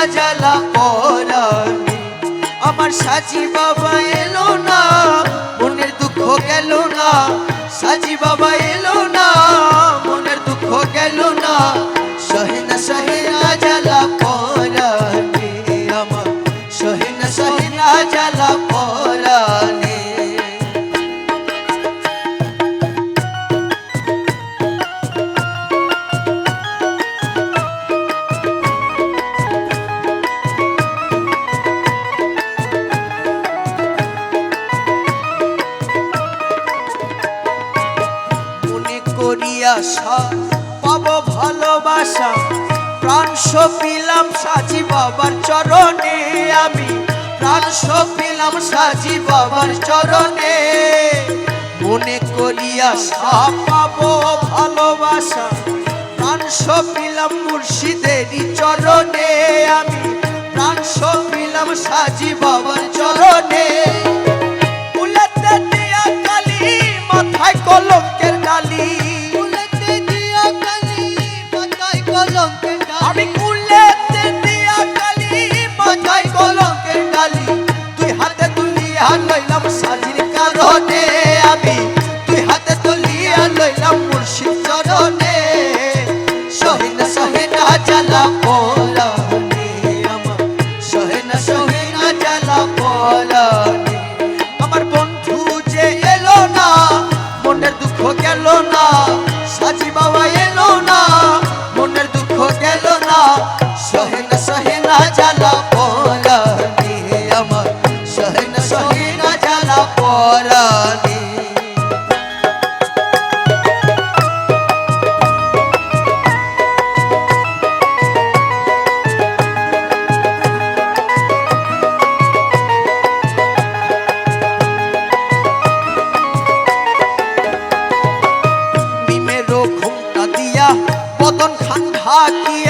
সাজালা আমার সাজি বাবা এলো না মনের দুঃখ গেল না। সাজি বাবা সপিলাম সাজি বাবার চরণে, আমি প্রাণ সপিলাম সাজি বাবার চরণে। মনে করিয়া পাবো ভালোবাসা, প্রাণ সপিলাম মুর্শিদেরই চরণে, আমি প্রাণ সপিলাম সাজি বাবার চরণে। উলাতে দিয়া কালি, মাথায় কলো সাজির কারণে আমি তুই হাতে তুলিয়া লইলাম মুর্শিদ চরণে। সহিন সহিনা জ্বালা পরাণে। বদন খান ঢাকিয়া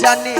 Johnny.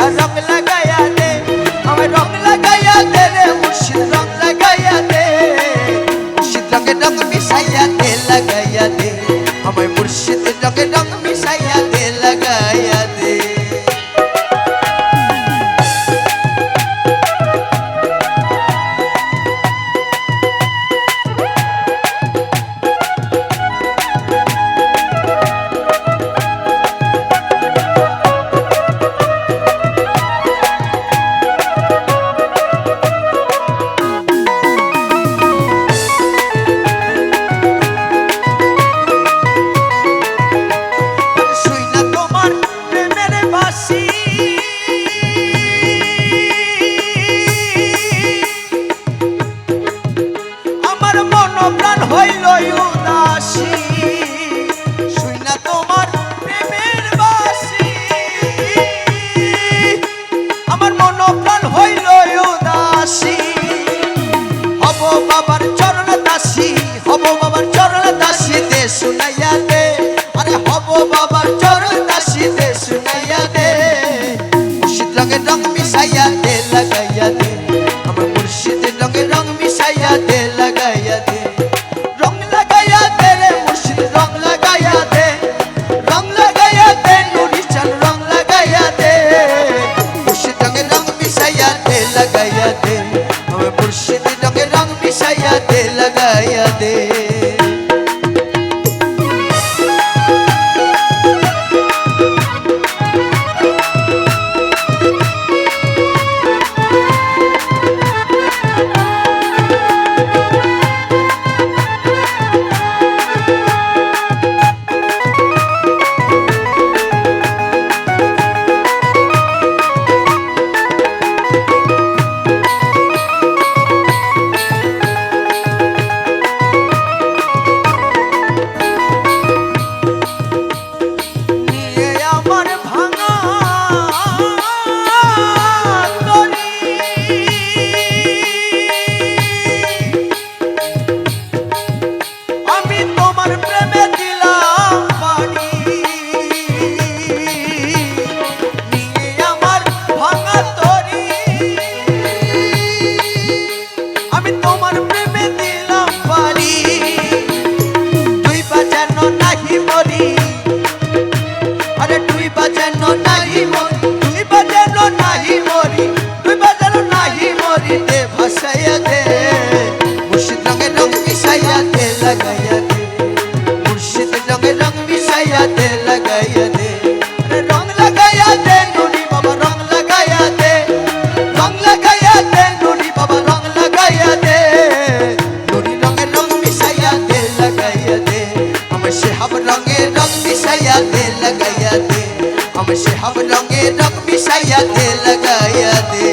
Sazong lagay. हम से हम रंगे रंग मिसाइया दे लगाया दे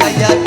கையா